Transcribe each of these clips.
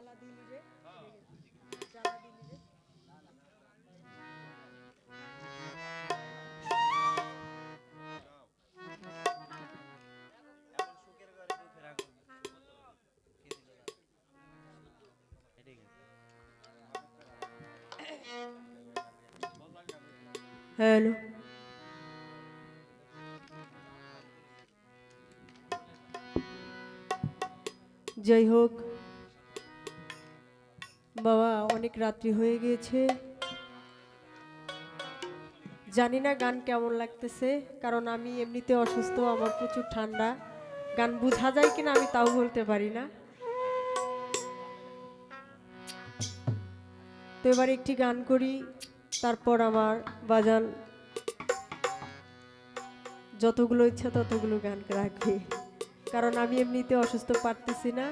दी हाँ। दी हेलो। जय होक। বাবা, অনেক রাত্রি হয়ে গিয়েছে। জানি না গান কেমন লাগতেছে, কারণ আমি এমনিতে অসুস্থ, আমার প্রচুর ঠান্ডা। গান বোঝা যায় কিনা আমি তাও বলতে পারি না। তো এবার একটি গান করি, তারপর আমার বাজান যতগুলো ইচ্ছা ততগুলো গান রাখবে। কারণ আমি এমনিতে অসুস্থ পারতেছি না।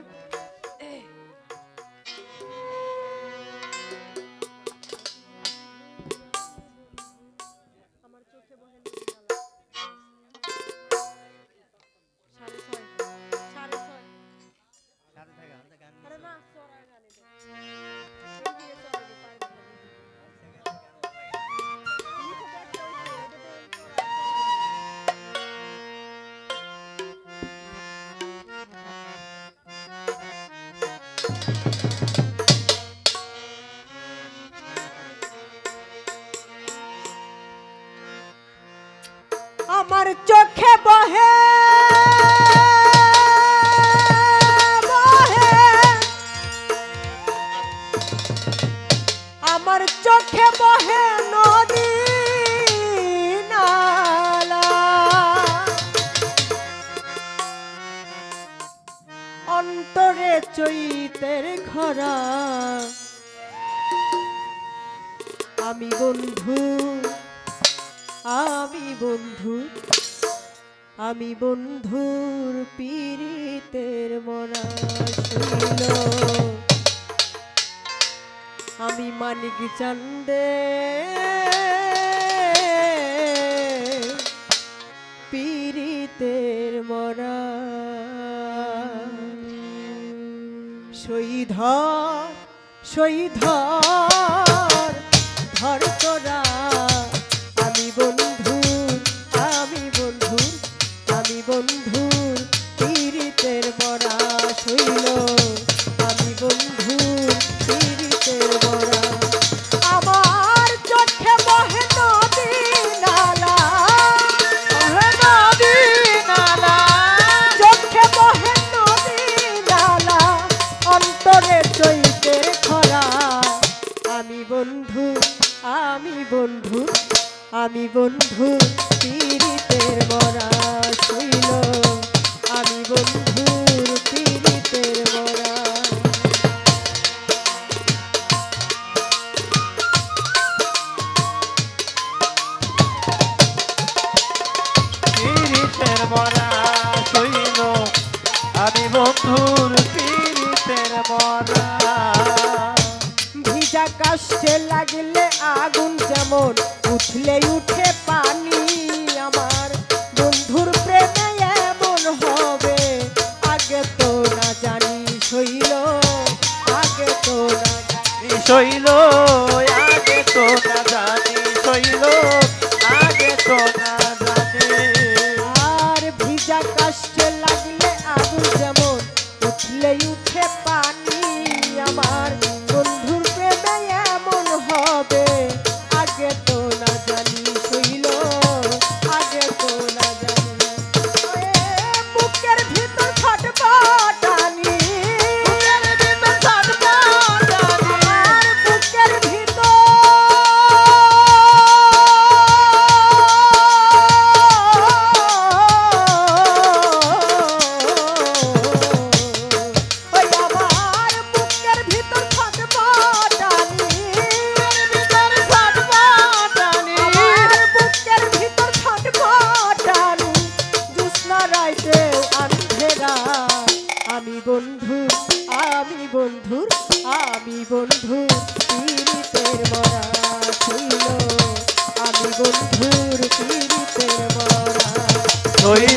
আমি বন্ধু আমি বন্ধু, আমি বন্ধুর পীড়িতের মরা শুইল আমি মানিক চান্দে, পীড়িতের মরা। শহীধর শহীধর ধর তোরা আমি বন্ধু আমি বন্ধু পীড়িতের মরা শৈল। আমি বন্ধুর যেমন উঠলে উঠে পানি আমার। বন্ধুর প্রেমে এমন হবে, আগে তো না জানি শৈল আগে তো না জানি শৈল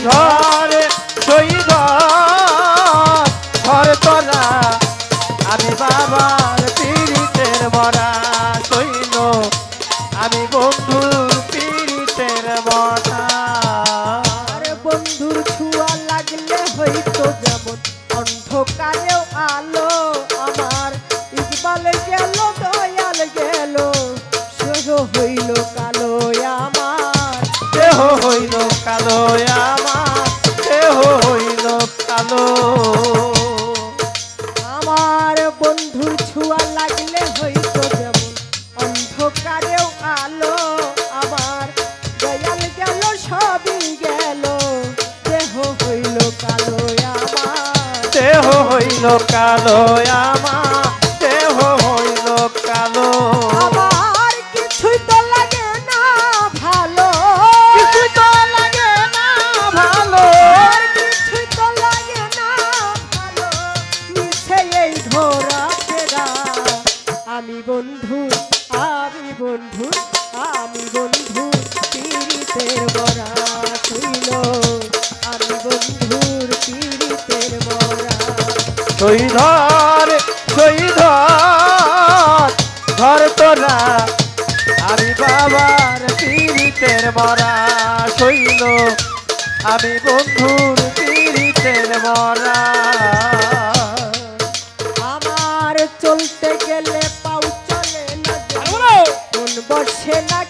ধরে সই ধর তোরা আমি বাবার পীড়িতের মরা সইল আমি বন্ধুর পীড়িতের মরা। বন্ধুর ছুয়া লাগলে হইতো যেমন অন্ধকার আলো তুই ধর তুই ধর ধর তোরা আমি বাবার পীড়িতের মরা শৈল। আমি বন্ধুর পীড়িতের মরা। আমার চলতে গেলে পাউ চলে না বসে না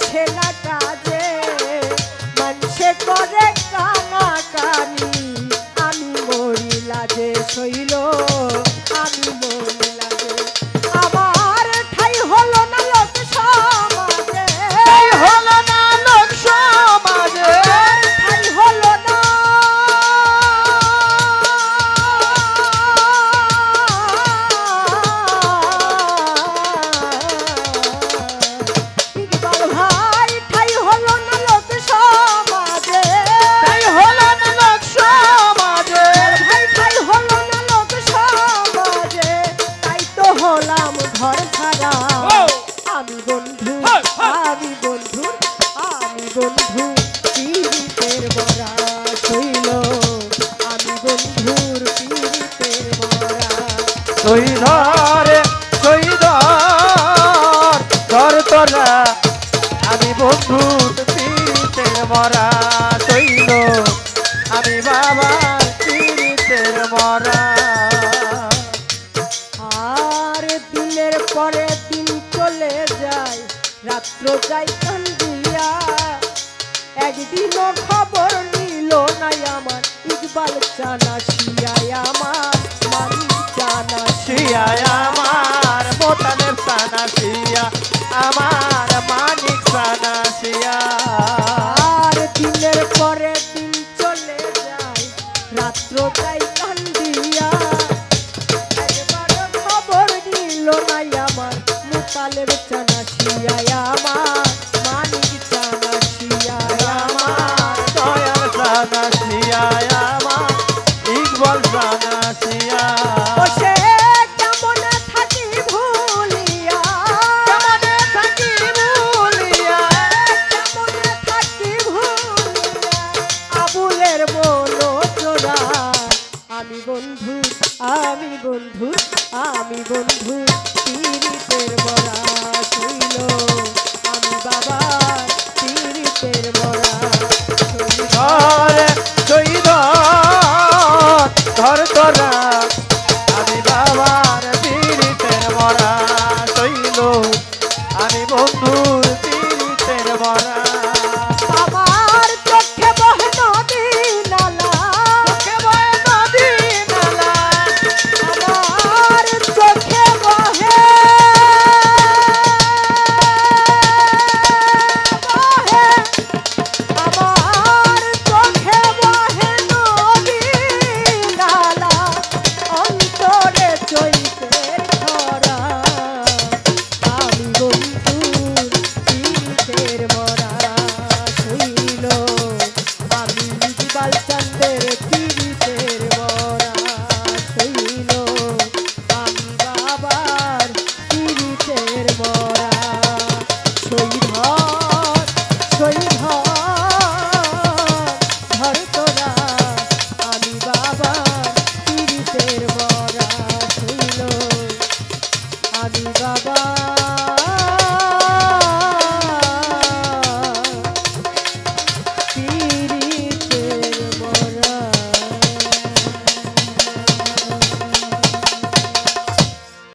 Shelata. একদিনও খবর নিল নাই আমার। ইকবাল চানা শিয়ায় আমার মালিক চানা শিয়ায় আমার। চানা শিয়া, আমার মানিক চানা শিয়া। আর দিনের পরে দিন চলে যায় রাত্র তাই